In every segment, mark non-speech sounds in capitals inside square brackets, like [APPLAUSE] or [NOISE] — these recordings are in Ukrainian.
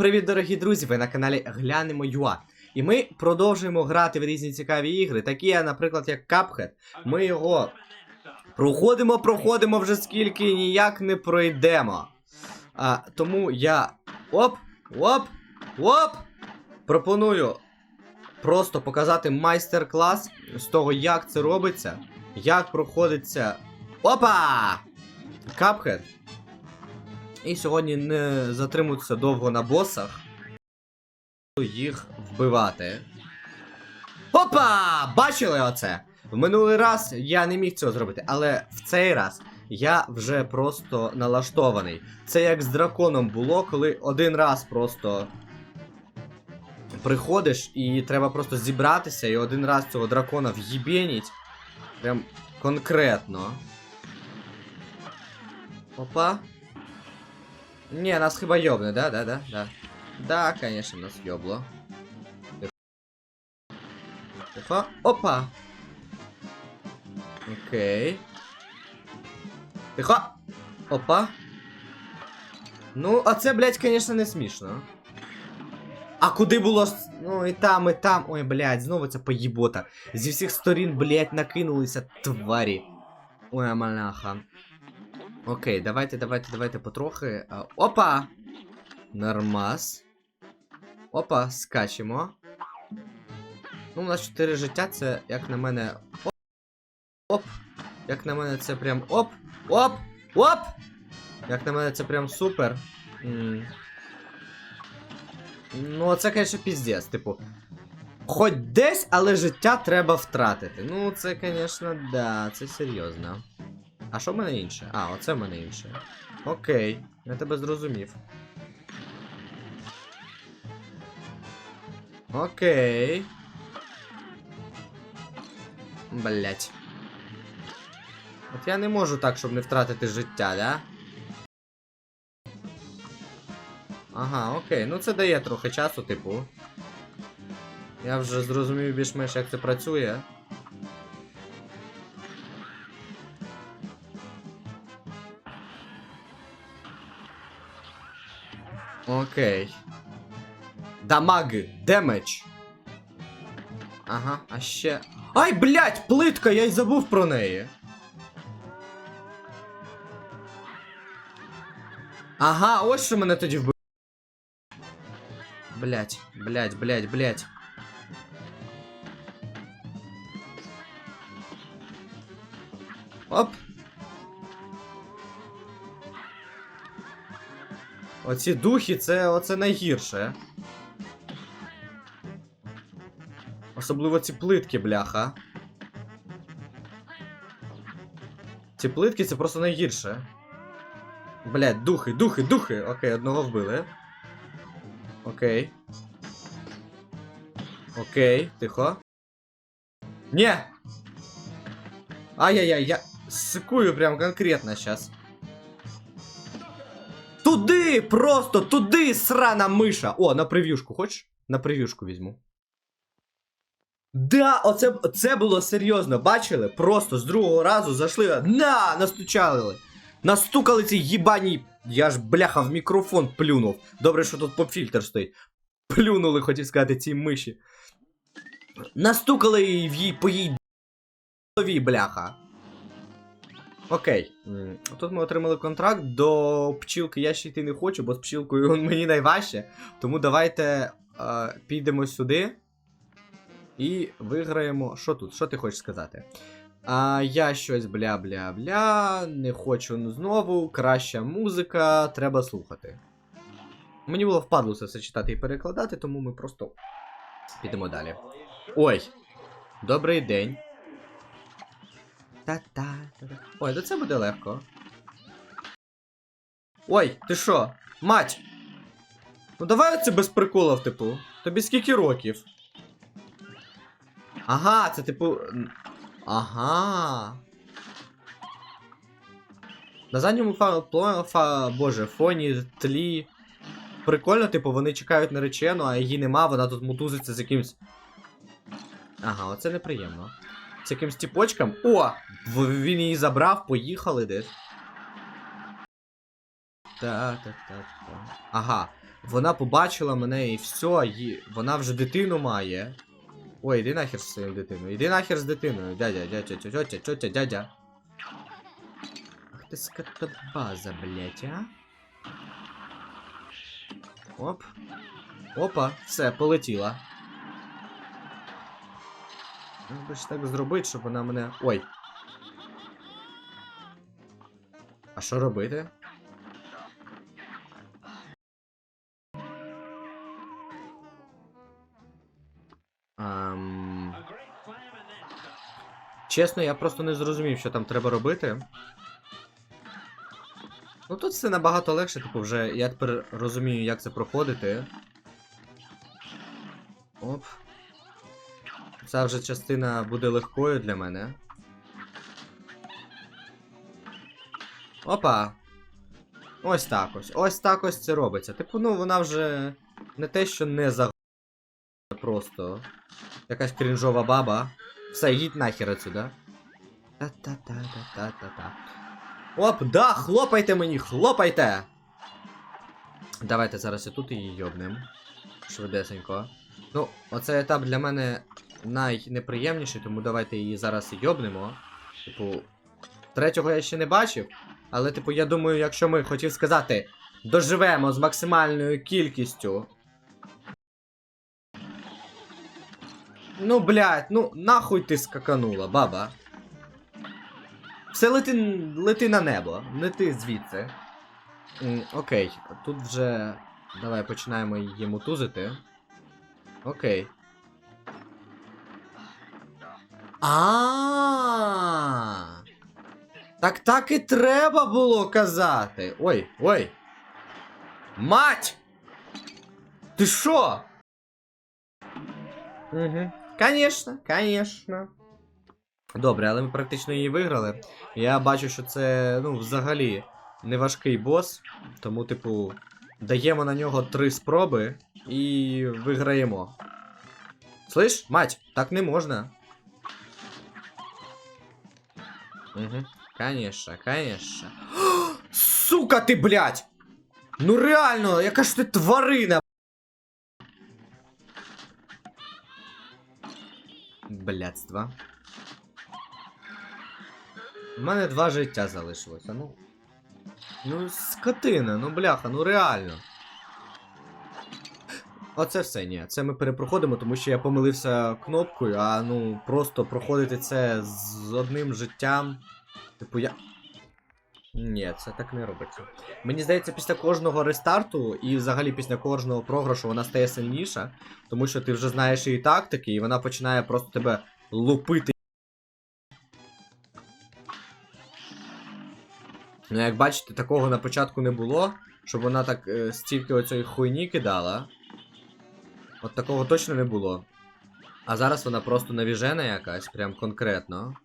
привіт, дорогі друзі! Ви на каналі Глянемо Юа. І ми продовжуємо грати в різні цікаві ігри, такі, наприклад, як Cuphead. Ми його проходимо, проходимо вже скільки ніяк не пройдемо. А, тому я. Оп! Оп! Оп! Пропоную просто показати майстер-клас з того, як це робиться, як проходиться. Опа! Cuphead. І сьогодні не затримуються довго на босах. Їх вбивати. Опа! Бачили оце? В минулий раз я не міг цього зробити, але в цей раз я вже просто налаштований. Це як з драконом було, коли один раз просто приходиш і треба просто зібратися і один раз цього дракона в'їбеніть. Прям конкретно. Опа. Не, нас хіба йобне, да, да, да, да. Да, конечно, нас йобло. Тихо. Тихо. Опа. Окей. Тихо. Опа. Ну, а це, блядь, конечно, не смішно. А куди було. с- Ну, і там, і там. Ой, блядь, знову ця поїбота. Зі всіх сторін, блядь, накинулися тварі. Ой, маляха. Окей, давайте, давайте, давайте потрохи. Опа! Нормас. Опа, скачемо. Ну, у нас 4 життя, це, як на мене. Оп. Оп. Як на мене, це прям. Оп! Оп! Оп! Як на мене, це прям супер. М. Ну, це, звісно, піздець, типу. Хоч десь, але життя треба втратити. Ну, це, звісно, да, це серйозно. А що в мене інше? А, оце в мене інше. Окей, я тебе зрозумів. Окей. Блять. От я не можу так, щоб не втратити життя, да? Ага, окей, ну це дає трохи часу, типу. Я вже зрозумів більш-менш, як це працює. Окей. Дамаг, демедж. Ага, а ще. Ай, блять, плитка, я й забув про неї. Ага, ось що мене тоді вбив. Блять, блять, блять, блять. Оп. Оці духи, це оце найгірше. Особливо ці плитки, бляха. Ці плитки це просто найгірше. Блять, духи, духи, духи. Окей, одного вбили. Окей. Окей, тихо. Нє! Ай-яй-яй, я сикую прям конкретно сейчас. Просто туди, срана миша! О, на прев'юшку, хочеш? На прев'юшку візьму. Да, оце це було серйозно, бачили? Просто з другого разу зайшли. На! Настучали. Настукали ці їбані. Я ж бляха в мікрофон плюнув. Добре, що тут поп-фільтр стоїть. Плюнули, хотів сказати, ці миші. Настукали її в їй по їй голові, бляха. Окей. Тут ми отримали контракт. До пчілки я ще йти не хочу, бо з пчілкою [LAUGHS] мені найважче. Тому давайте е, підемо сюди. І виграємо. Що тут? Що ти хочеш сказати? А, я щось бля-бля-бля. Не хочу знову. Краща музика, треба слухати. Мені було впадло це все читати і перекладати, тому ми просто підемо далі. Ой. Добрий день. Та-та. Ой, да це буде легко. Ой, ти що? Мать! Ну давай оце без приколів, типу. Тобі скільки років? Ага, це типу. Ага. На задньому фа... фа... Боже, фоні тлі. Прикольно, типу, вони чекають наречену, а її нема, вона тут мутузиться з якимсь. Ага, оце неприємно. З якимсь тіпочком. О! Він її забрав, поїхали десь. Та-та-та-та. Ага. Вона побачила мене і все, її... вона вже дитину має. Ой, іди нахер з своєю дитиною. Іди нахер з дитиною. Дядя, дядя, тьотя, тьотя, дядя. Ах ти скотобаза, блять, а? Оп. Опа, все, полетіла. Би ж так зробити, щоб вона мене. Ой. А що робити? Чесно, я просто не зрозумів, що там треба робити. Ну тут все набагато легше, типу, вже я тепер розумію, як це проходити. Оп. Ця вже частина буде легкою для мене. Опа. Ось так ось. Ось так ось це робиться. Типу, ну вона вже не те, що не за просто. Якась крінжова баба. Все, їдь нахер отсюда. Та-та-та-та-та-та-та. Оп, да, хлопайте мені, хлопайте! Давайте зараз і тут її йобнем. Швидесенько. Ну, оцей етап для мене найнеприємніший, тому давайте її зараз йобнемо. Типу, третього я ще не бачив. Але, типу, я думаю, якщо ми хотів сказати, доживемо з максимальною кількістю. Ну, блядь, ну нахуй ти скаканула, баба. Все лети, лети на небо, не ти звідси. М, окей, тут вже. Давай починаємо її мутузити. Окей. А. Так так і треба було казати. Ой, ой. Мать! Ти що? Угу. Конечно. Добре, але ми практично її виграли. Я бачу, що це, ну, взагалі не важкий бос. Тому, типу, даємо на нього три спроби і виграємо. Слиш, мать, так не можна. Угу. Конечно, конечно. Сука ти, блядь! Ну реально, яка ж ти тварина! Блядство. У мене два життя залишилося, ну. Ну, скотина, ну бляха, ну реально. Оце все, ні. Це ми перепроходимо, тому що я помилився кнопкою, а ну просто проходити це з одним життям. Типу я. Ні, це так не робиться. Мені здається, після кожного рестарту і взагалі після кожного програшу вона стає сильніша, тому що ти вже знаєш її тактики, і вона починає просто тебе лупити. Ну, як бачите, такого на початку не було, щоб вона так е, стільки оцієї хуйні кидала. От такого точно не було. А зараз вона просто навіжена якась, прям конкретно.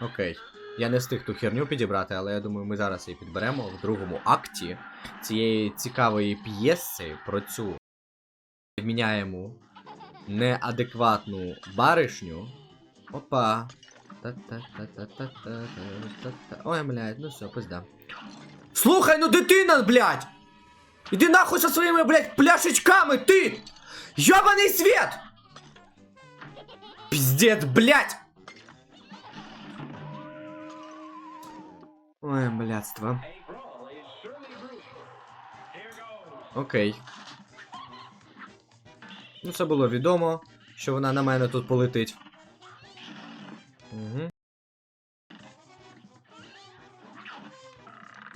Окей. Я не встиг ту херню підібрати, але я думаю, ми зараз її підберемо в другому акті цієї цікавої п'єси про цю міняємо неадекватну баришню. Опа. Та-та-та-та-та-та-та-та. Ой, блядь, ну все, пизда. Слухай, ну дитина, блядь! Іди нахуй со своїми, блядь, пляшечками, ти! Ёбаний свет! Пиздец, блядь! Ой, блядство. Окей. Ну, це було відомо, що вона на мене тут полетить. Угу.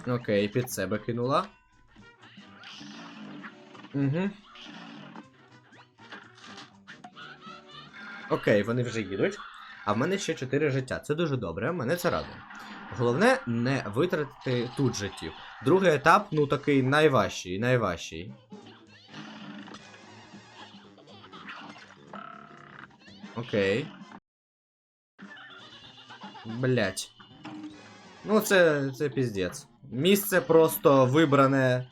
Окей, під себе кинула. Угу. Окей, вони вже їдуть. А в мене ще 4 життя. Це дуже добре, мене це радує. Головне не витратити тут життів. Другий етап, ну такий найважчий, найважчий. Окей. Блять. Ну, це, це піздець. Місце просто вибране.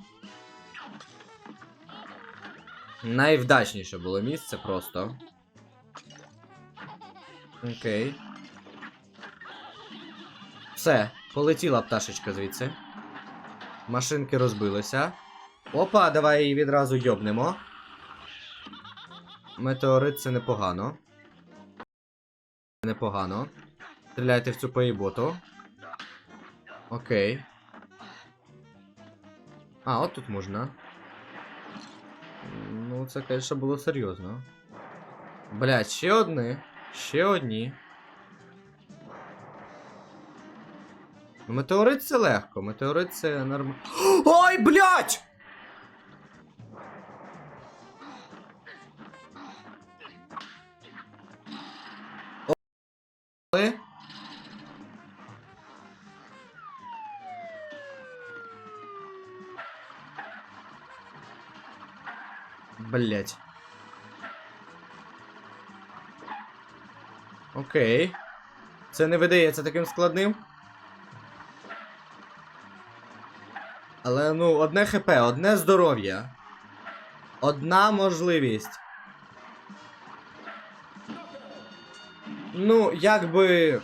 Найвдачніше було місце просто. Окей. Все, полетіла пташечка звідси. Машинки розбилися. Опа, давай її відразу йобнемо. Метеорит це непогано. Непогано. Стріляйте в цю поїботу. Окей. А, от тут можна. Це, звісно, було серйозно. Блядь, ще одні. Ще одні. Метеорит це легко, метеорит це нормально. [GASPS] Ой, блядь! Блять. Окей. Це не видається таким складним. Але ну, одне ХП, одне здоров'я. Одна можливість. Ну, якби.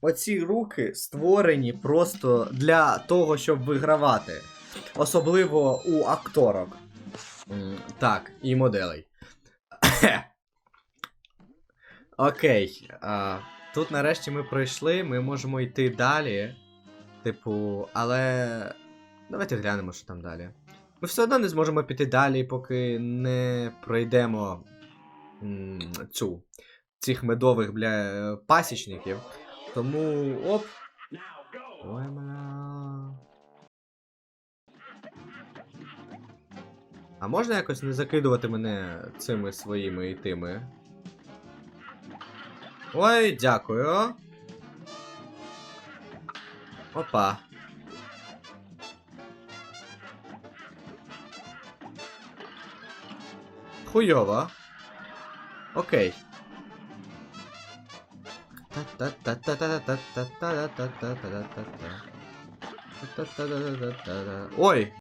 Оці руки створені просто для того, щоб вигравати. Особливо у акторок. Так, і моделей. [LAUGHS] Окей. А, тут нарешті ми пройшли, ми можемо йти далі. Типу, але. Давайте глянемо, що там далі. Ми все одно не зможемо піти далі, поки не пройдемо цю цих медових бля пасічників. Тому. оп. Ой, бля. А можна якось не закидувати мене цими своїми і тими? Ой, дякую. Опа. Хуйово. Окей. Ой!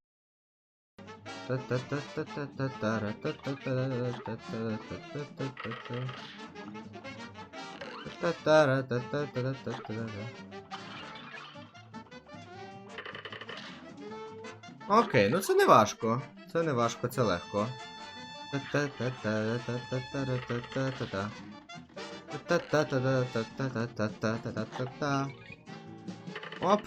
Окей, ну це не важко. Це не важко, це легко. Оп.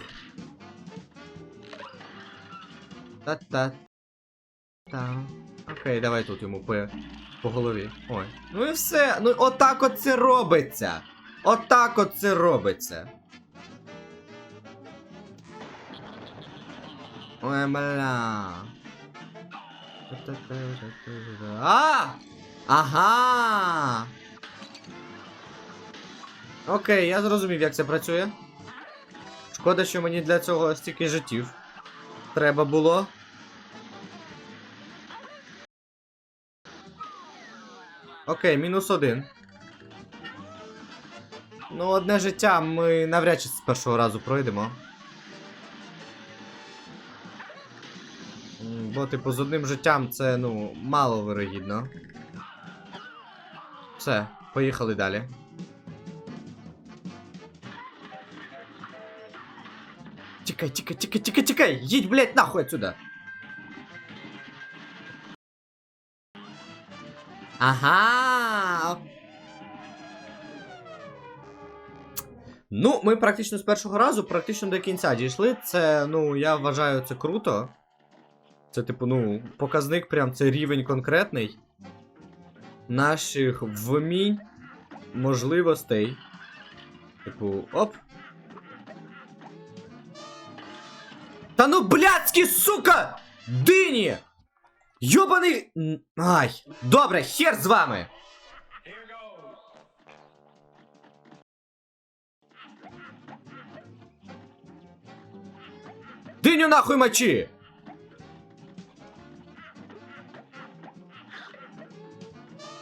Та. Окей, давай тут йому по, по голові. Ой. Ну і все. Ну отак от це робиться. Отак от це робиться. Ой, бля. А! Ага! Окей, я зрозумів, як це працює. Шкода, що мені для цього стільки життів. Треба було. Окей, мінус один. Ну, одне життя ми навряд чи з першого разу пройдемо. Бо, типу, з одним життям це, ну, мало вирогідно. Все, поїхали далі. Тікай, тікай, тікай, тікай, тікай! Їдь, блядь, нахуй отсюда! Ага. Ну, ми практично з першого разу, практично до кінця дійшли. Це, ну, я вважаю, це круто. Це, типу, ну, показник, прям це рівень конкретний. Наших вмінь, можливостей. Типу, оп. Та ну, блядські, сука! Дині! Йобаний. Ай, добре, хер з вами. Диню нахуй мочи!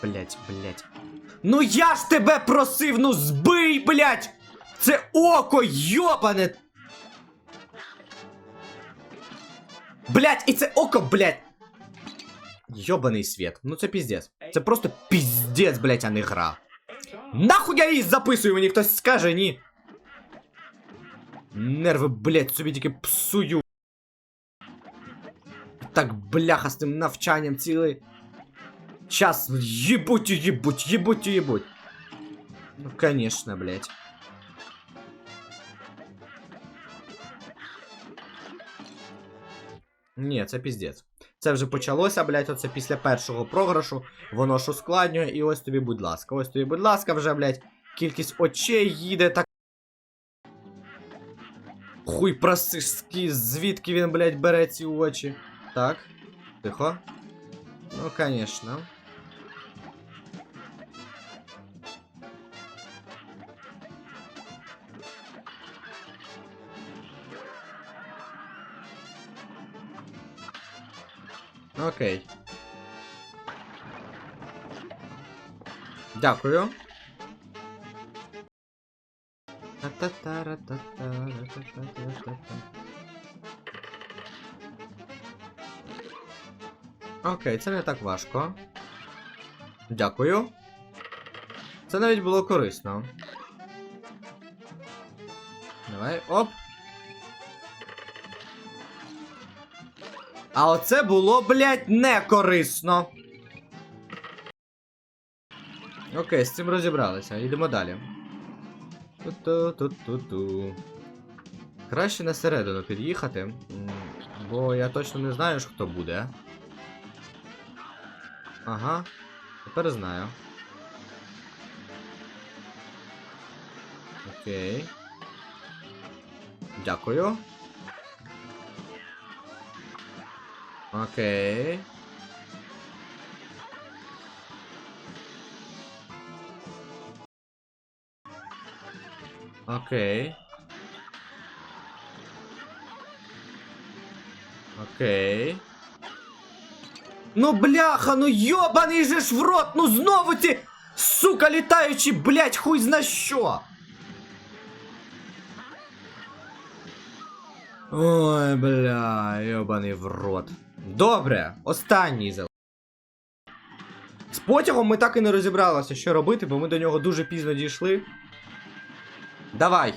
Блять, блять. Ну я ж тебе просив, ну збий, блять! Це око йобане! Блять, і це око, блять! Йобаний світ. Ну це піздець. Це просто піздець, блять, а не гра. Нахуй я її записую, мені хтось скаже, ні. Нерви, блядь, собі тільки псую. Так бляха з тим навчанням цілий. Час єбуть, єбуть, єбуть, єбуть. Ну, конечно, блядь. Ні, це піздець. Це вже почалося, блядь, оце після першого програшу. Воно ж ускладнює, і ось тобі, будь ласка. Ось тобі, будь ласка, вже, блядь, кількість очей їде так. Хуй просишський, звідки він, блядь, бере ці очі. Так. Тихо. Ну, конечно. Окей. Дякую. Окей, це не так важко. Дякую. Це навіть було корисно. Давай, оп. А оце було, блядь, не корисно. Окей, з цим розібралися. Йдемо далі. Ту-ту-ту-ту-ту. Краще на середину під'їхати. Бо я точно не знаю, ж, хто буде. Ага. Тепер знаю. Окей. Дякую. Окей. Окей. Окей. Ну бляха, ну йобаний же ж в рот, ну знову ці сука літаючі, блять, хуй зна що. Ой, бля, йобаний в рот. Добре, останній зал. З потягом ми так і не розібралися, що робити, бо ми до нього дуже пізно дійшли. Давай.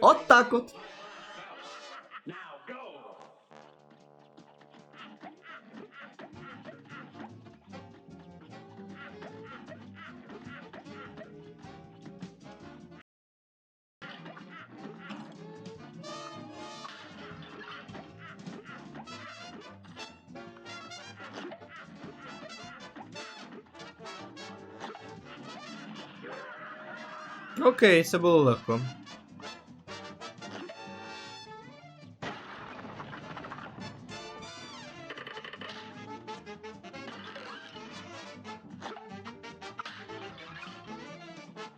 От так от. Окей, це було легко.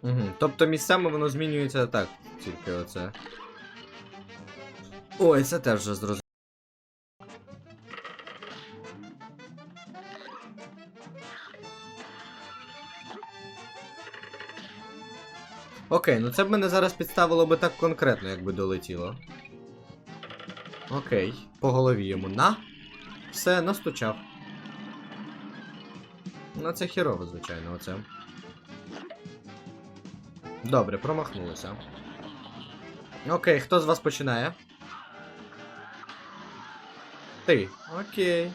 Угу. Тобто місцями воно змінюється так, тільки оце. Ой, це теж вже зрозуміло. Окей, ну це б мене зараз підставило би так конкретно, якби долетіло. Окей, по голові йому на. Все, настучав. Ну, це хірово, звичайно, оце. Добре, промахнулися. Окей, хто з вас починає? Ти. Окей.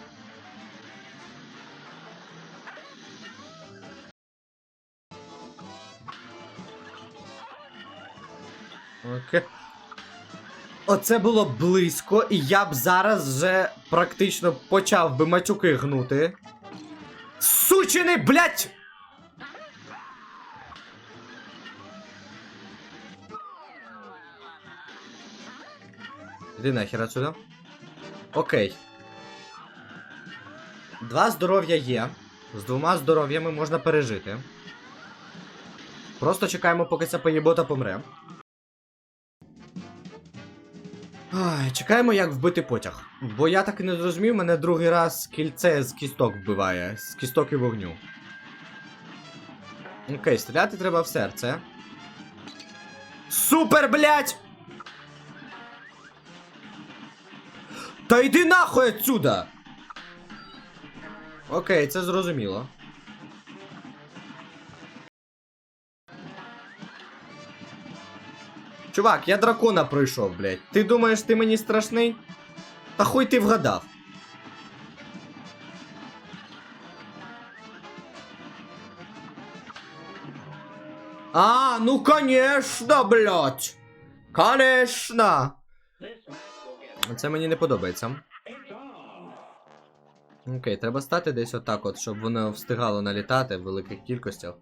Оце було близько, і я б зараз вже практично почав би матюки гнути. Сучений, блять! Іди нахер отсюда. Окей. Два здоров'я є. З двома здоров'ями можна пережити. Просто чекаємо, поки ця поєбота помре. Ай, чекаємо, як вбити потяг. Бо я так і не зрозумів, мене другий раз кільце з кісток вбиває. З кісток і вогню. Окей, стріляти треба в серце. Супер, блять! Та йди нахуй отсюда! Окей, це зрозуміло. Чувак, я дракона пройшов, блядь. Ти думаєш, ти мені страшний? Та хуй ти вгадав. А, ну конечно, блядь. Конечно. Це мені не подобається. Окей, треба стати десь отак, от, щоб воно встигало налітати в великих кількостях.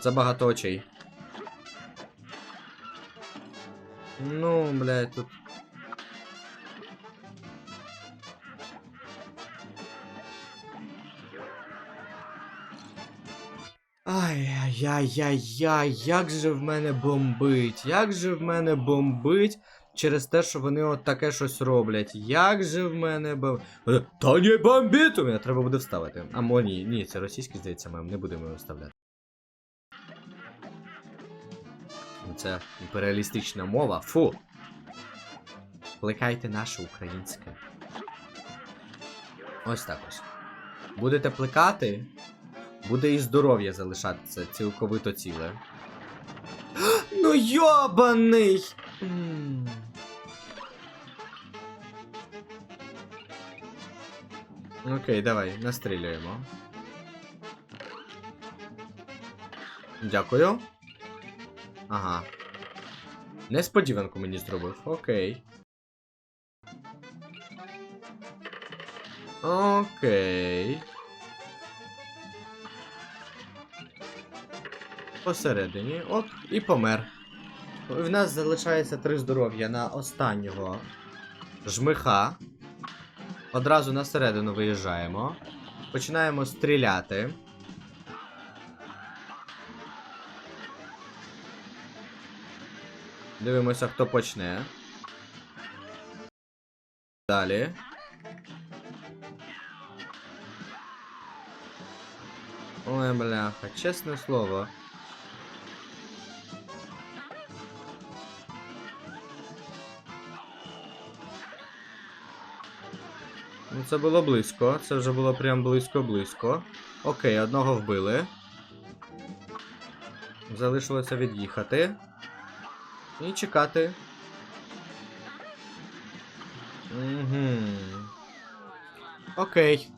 Це багато очей. Ну, блядь, тут. Ай-яй-яй-яй, як же в мене бомбить, як же в мене бомбить через те, що вони от таке щось роблять. Як же в мене бом... Е, Та не бомбить! У мене треба буде вставити. А мо ні, ні, це російський, здається, мем, не будемо його вставляти. Це імперіалістична мова. Фу. Плекайте наше українське. Ось так ось. Будете плекати, буде і здоров'я залишатися цілковито ціле. [GASPS] Ну йобаний! Окей, давай, настрілюємо. Дякую. Ага. Несподіванку мені зробив. Окей. Окей. Посередині. Оп, і помер. В нас залишається три здоров'я на останнього жмиха. Одразу на середину виїжджаємо. Починаємо стріляти. Дивимося, хто почне. Далі. Ой, бляха, чесне слово. Ну, це було близько. Це вже було прям близько-близько. Окей, одного вбили. Залишилося від'їхати. І чекати. Угу. Окей.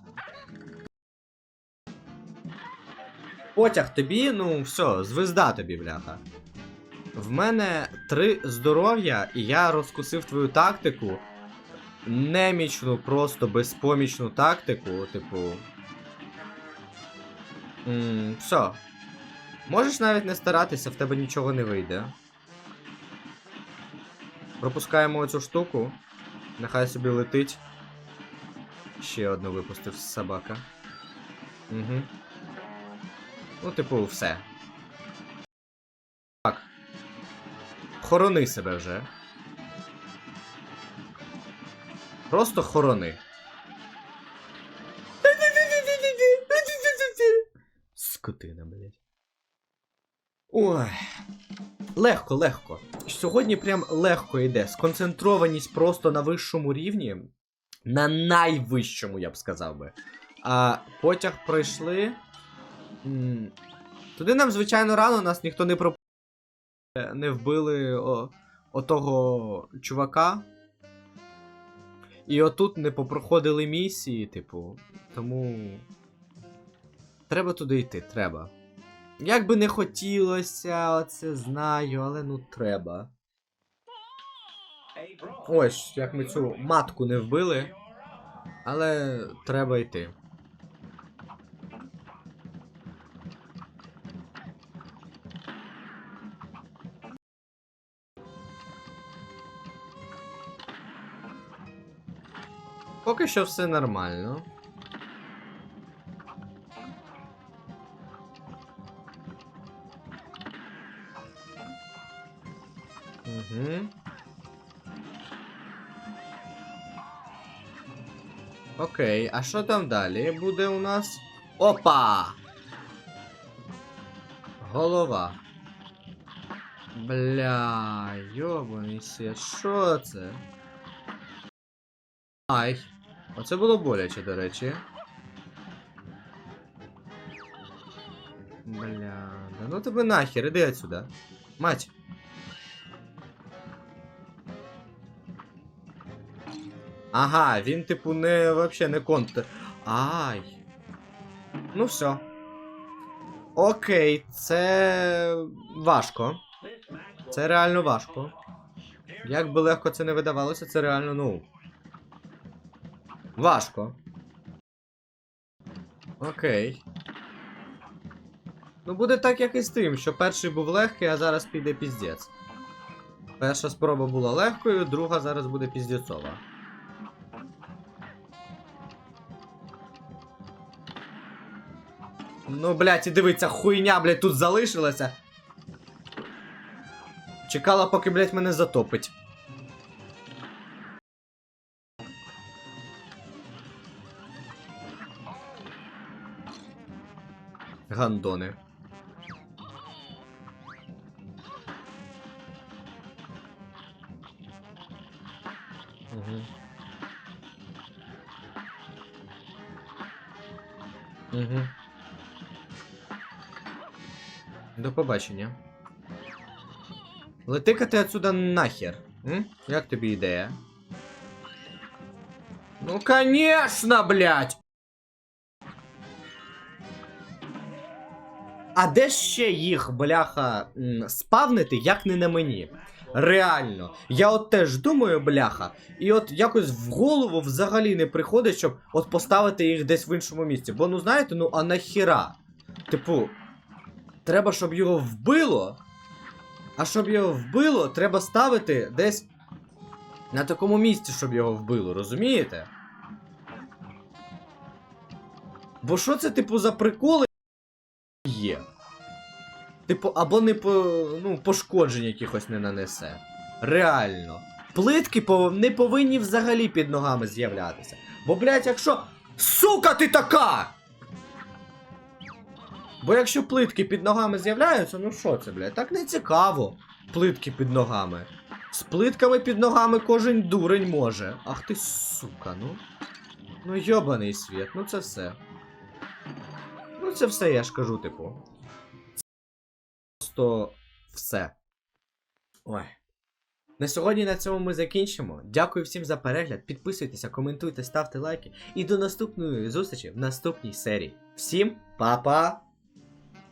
Потяг тобі, ну все, звезда тобі, бляха. В мене три здоров'я, і я розкусив твою тактику. Немічну, просто безпомічну тактику, типу. М, все. Можеш навіть не старатися, в тебе нічого не вийде. Пропускаємо оцю штуку. Нехай собі летить. Ще одну випустив собака. Угу. Ну, типу, все. Так. Хорони себе вже. Просто хорони. Скотина, блядь. Ой. Легко, легко. Сьогодні прям легко йде. Сконцентрованість просто на вищому рівні. На найвищому, я б сказав би. А потяг пройшли. Туди нам, звичайно, рано нас ніхто не проп... Не вбили отого чувака. І отут не попроходили місії, типу. Тому. Треба туди йти, треба. Як би не хотілося, оце знаю, але ну треба. Ось, як ми цю матку не вбили. Але треба йти. Поки що все нормально. Окей, а що там далі буде у нас? Опа! Голова. Бля, йобаний світ, що це? Ай. Оце було боляче, до речі. Бля, да ну тебе нахер, іди отсюда. Мать. Ага, він типу не вообще не контр. Ай. Ну все. Окей, це важко. Це реально важко. Як би легко це не видавалося, це реально, ну. Важко. Окей. Ну буде так, як і з тим, що перший був легкий, а зараз піде піздець. Перша спроба була легкою, друга зараз буде піздецова. Ну, блядь, і дивиться, хуйня, блядь, тут залишилася. Чекала, поки, блядь, мене затопить. Гандони. Угу. Угу. До побачення. Лети-ка ти отсюда нахер. М? Як тобі ідея? Ну, конечно, блядь! А де ще їх, бляха, спавнити, як не на мені? Реально. Я от теж думаю, бляха, і от якось в голову взагалі не приходить, щоб от поставити їх десь в іншому місці. Бо ну знаєте, ну а нахіра? Типу, треба, щоб його вбило. А щоб його вбило, треба ставити десь на такому місці, щоб його вбило, розумієте? Бо що це, типу, за приколи є? Типу, або не по, ну, пошкоджень якихось не нанесе. Реально. Плитки не повинні взагалі під ногами з'являтися. Бо, блядь, якщо. Сука ти така! Бо якщо плитки під ногами з'являються, ну що це, блядь, так не цікаво. Плитки під ногами. З плитками під ногами кожен дурень може. Ах ти сука, ну. Ну йобаний світ, ну це все. Ну це все, я ж кажу, типу. Це просто все. Ой. На сьогодні на цьому ми закінчимо. Дякую всім за перегляд. Підписуйтеся, коментуйте, ставте лайки. І до наступної зустрічі в наступній серії. Всім па-па!